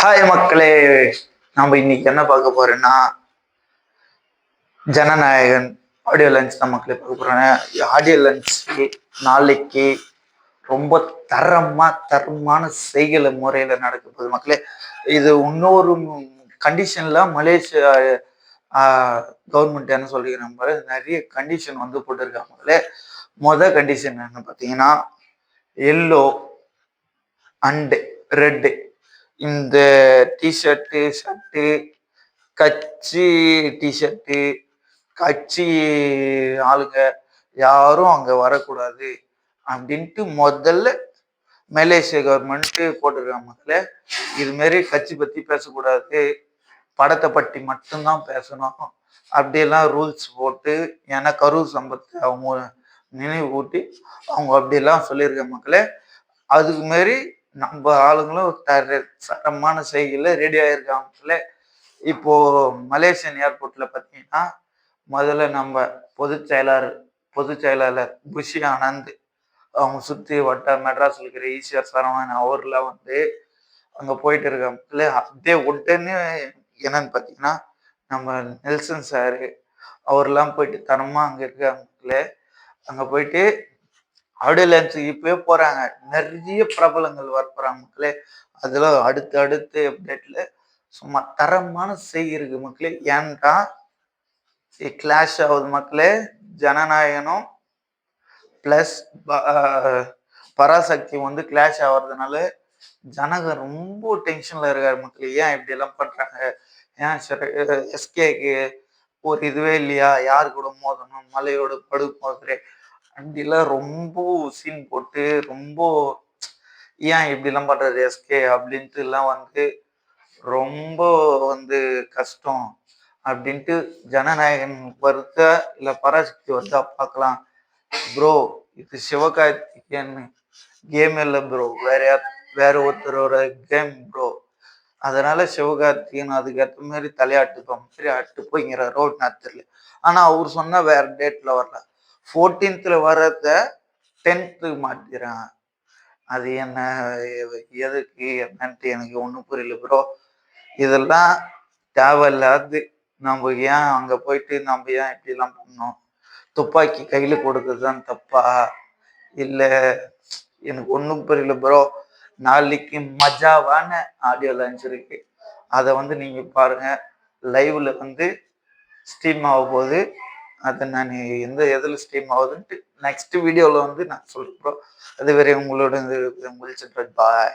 Hi மக்களே நம்ம இன்னைக்கு என்ன பார்க்க போறோம்னா ஜனநாயகன் ஆடியோ லஞ்ச் தான் மக்களே பார்க்க போறோம் ஆடியோ லஞ்ச் நாளைக்கு ரொம்ப தரமா தரமான செய்கல முறையில நடக்க போகுது மக்களே. இது இன்னொரு கண்டிஷன்ல மலேசியா கவர்மெண்ட் என்ன சொல்லிக்கிறாங்க நம்ம நிறைய கண்டிஷன் வந்து போட்டிருக்காங்க மக்களே. மொதல் கண்டிஷன் என்ன பார்த்தீங்கன்னா எல்லோ அண்டு ரெட்டு இந்த டிஷர்ட்டு ஷர்ட்டு கட்சி டிஷர்ட்டு கட்சி ஆளுங்க யாரும் அங்கே வரக்கூடாது அப்படின்ட்டு முதல்ல மலேசிய கவர்மெண்ட்டு போட்டிருக்காங்க முதல்ல. இதுமாரி கட்சி பற்றி பேசக்கூடாது. படத்தை பற்றி மட்டும்தான் பேசணும். அப்படியெல்லாம் ரூல்ஸ் போட்டு ஏன்னா கரூர் சம்பத்தை அவங்க நினைவு கூட்டி அவங்க அப்படியெல்லாம் சொல்லியிருக்க மக்களே. அதுக்கு மாரி நம்ம ஆளுங்களும் தர சரமான செய்கையில் ரெடி ஆயிருக்காங்களே இப்போ மலேசியன் ஏர்போர்ட்ல பார்த்தீங்கன்னா முதல்ல நம்ம பொதுச் செயலாளர் பொதுச் செயலாளர் புஷி ஆனந்த் அவங்க சுற்றி வட்ட மெட்ராஸ் இருக்கிற ஈஸ்வர் சரவணன் அவர்லாம் வந்து அங்கே போயிட்டு இருக்காங்களே அதே உடனே என்னன்னு பார்த்தீங்கன்னா நம்ம நெல்சன் சாரு அவர்லாம் போயிட்டு தரமாக அங்கே இருக்காங்களே அங்கே போயிட்டு ஆம்புலன்ஸ் இப்பவே போறாங்க. நிறைய பிரபலங்கள் வரப்போறாங்க மக்களே. அதுல அடுத்து அடுத்து அப்டேட்ல சும்மா தரமான செய்தி இருக்கு மக்களே. ஏன்டா? கிளாஷ் ஆகுது மக்களே. ஜனநாயகனும் பிளஸ் பராசக்தி வந்து கிளாஷ் ஆகிறதுனால ஜனக ரொம்ப டென்ஷன்ல இருக்காரு மக்களே. ஏன் இப்படி எல்லாம் பண்றாங்க? ஏன் எஸ்கேக்கு ஒரு இதுவே இல்லையா? யாரு கூட மோதணும்? மலையோட படு மோதுறேன் அப்படிலாம் ரொம்ப சீன் போட்டு ரொம்ப ஏன் இப்படிலாம் பண்ணுறது எஸ்கே அப்படின்ட்டுலாம் வந்து ரொம்ப வந்து கஷ்டம் அப்படின்ட்டு ஜனநாயகன் வருத்த இல்லை பராசக்தி வருதா பார்க்கலாம் ப்ரோ இது சிவகார்த்திகேயன் கேம் இல்லை ப்ரோ வேற யார் வேற ஒருத்தரோட கேம் ப்ரோ அதனால சிவகார்த்திகேயன் அதுக்கேற்ற மாதிரி தலையாட்டுப்போம் மாதிரி ஆட்டு போய்ங்கிற ரோட் நான் தெரியல. ஆனால் அவர் சொன்னால் வேற டேட்டில் வரல. ஃபோர்டீன்த்தில் வர்றத டென்த்து மாற்றிடுறான் அது என்ன எதுக்கு என்னன்ட்டு எனக்கு ஒன்றும் புரியல ப்ரோ இதெல்லாம் தேவையில்லாது. நம்ம ஏன் அங்கே போயிட்டு நம்ம ஏன் இப்படிலாம் பண்ணோம்? துப்பாக்கி கையில் கொடுக்கறது தான் தப்பா? இல்லை எனக்கு ஒன்றும் புரியல ப்ரோ நாளைக்கு மஜாவான ஆடியோ லான்ச் இருக்கு. அதை வந்து நீங்கள் பாருங்கள் லைவில் வந்து ஸ்ட்ரீம் ஆக போகுது. அதை நான் எந்த எதில் ஸ்ட்ரீம் ஆகுதுன்ட்டு நெக்ஸ்ட் வீடியோவில் வந்து நான் சொல்கிறேன் ப்ரோ அதுவரை உங்களோட இது முடிச்சுட்டு பாய்